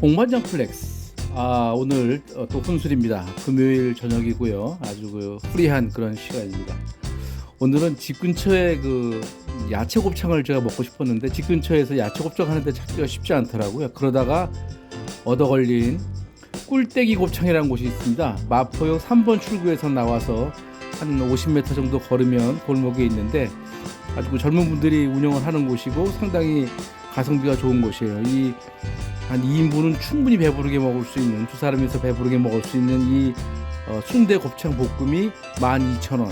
동반장 플렉스. 아 오늘 어, 또 혼술입니다. 금요일 저녁이고요. 아주 그 프리한 그런 시간입니다. 오늘은 집 근처에 그 야채 곱창을 제가 먹고 싶었는데 집 근처에서 야채 곱창 하는데 찾기가 쉽지 않더라고요. 그러다가 얻어 걸린 꿀떼기 곱창이라는 곳이 있습니다. 마포역 3번 출구에서 나와서 한 50m 정도 걸으면 골목에 있는데 아주 그 젊은 분들이 운영을 하는 곳이고 상당히 가성비가 좋은 곳이에요. 이 한 2인분은 충분히 배부르게 먹을 수 있는 두 사람이서 배부르게 먹을 수 있는 이 어, 순대 곱창 볶음이 12,000원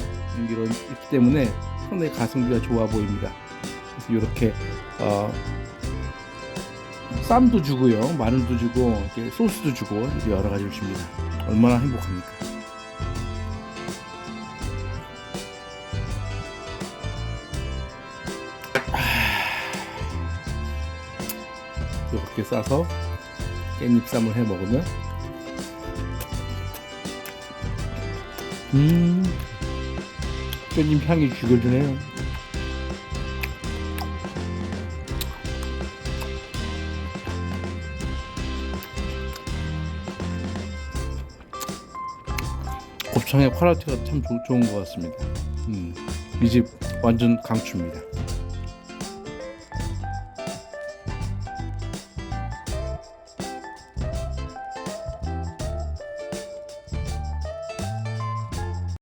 이런 있기 때문에 상당히 가성비가 좋아 보입니다. 이렇게 어, 쌈도 주고요, 마늘도 주고 소스도 주고 여러 가지를 줍니다. 얼마나 행복합니까? 이렇게 싸서 깻잎쌈을 해 먹으면 음 깻잎 향이 죽여주네요. 곱창의 퀄리티가 참 좋- 좋은 것 같습니다. 음, 이 집 완전 강추입니다